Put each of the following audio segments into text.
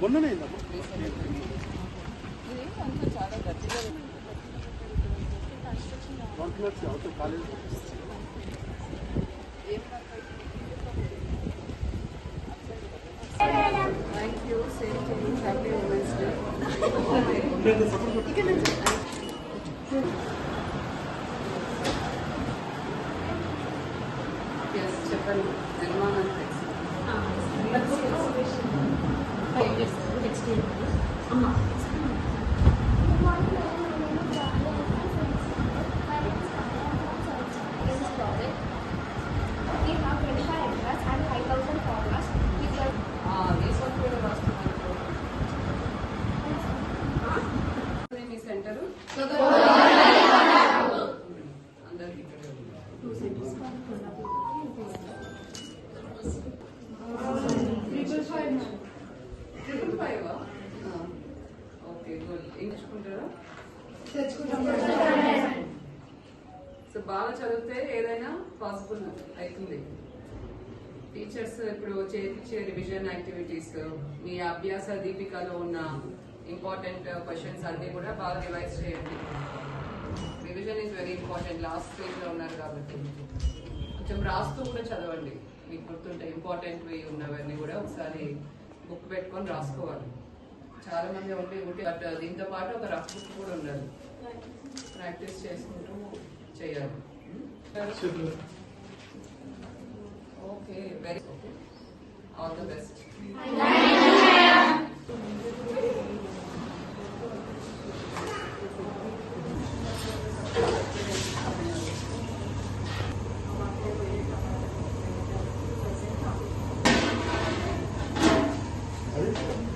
మొన్ననే అయిందమ్మా ఇది అంతా college thank you same to you happy women's day yes చెప్పండి నిర్మాణం ఎంచుకుంటారా సో బాగా చదివితే ఏదైనా పాసిబుల్ అవుతుంది. టీచర్స్ ఇప్పుడు చేయించే రివిజన్ యాక్టివిటీస్ మీ అభ్యాస దీపికలో ఉన్న ఇంపార్టెంట్ క్వశ్చన్స్ అన్ని కూడా బాగా రివైజ్ చేయండి. Revision is very important last స్టేజ్లో ఉన్నారు కాబట్టి. కొంచెం రాస్తూ కూడా చదవండి. మీకు గుర్తుంటే ఇంపార్టెంట్ ఉన్నవన్నీ కూడా ఒకసారి బుక్ పెట్టుకొని రాసుకోవాలి. చాలా మంది ఉంటే ఒకటి బట్ దీంతో పాటు ఒక రఫ్ బుక్ కూడా ఉండాలి ప్రాక్టీస్ చేసుకుంటూ చేయాలి. Okay very okay. All the best Thank you.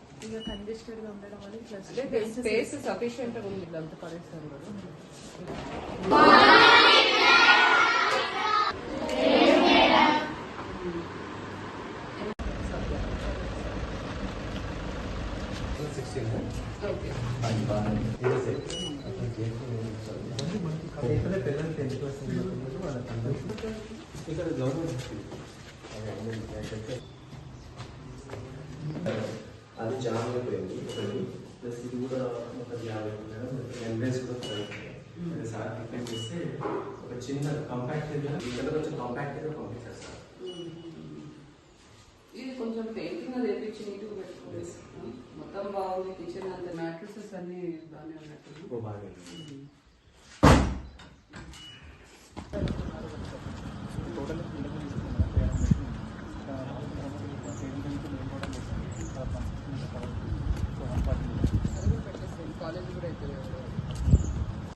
ఇక కంజెస్టెడ్గా ఉండడం వల్ల అంటే స్పేస్ సఫిషియెంట్గా ఉంది అంత పడేస్తారు కదా ఓకే ఇక్కడ పిల్లలు టెన్త్ క్లాస్ వాళ్ళకి ఇక్కడ గవర్నమెంట్ जाम में पड़ेगी पड़ेगी प्लस की दूर मतलब याद मेम्ब्रेन को पड़ेगी मेरे साथ कितने जिससे ఒక చిన్న కాంపాక్ట్ ఏరియా ఇక్కడ కొంచెం కాంపాక్ట్ ఏరియా కంప్లీట్ చేస్తాను ఇది కొంచెం పెయింటింగ్ అది వేపించి నీట్గా పెట్టుకోండి మొత్తం బాగుంది కిచెన్ అంత మ్యాట్రసెస్ అన్ని బాగానే ఉన్నట్టు బాగా టోటల్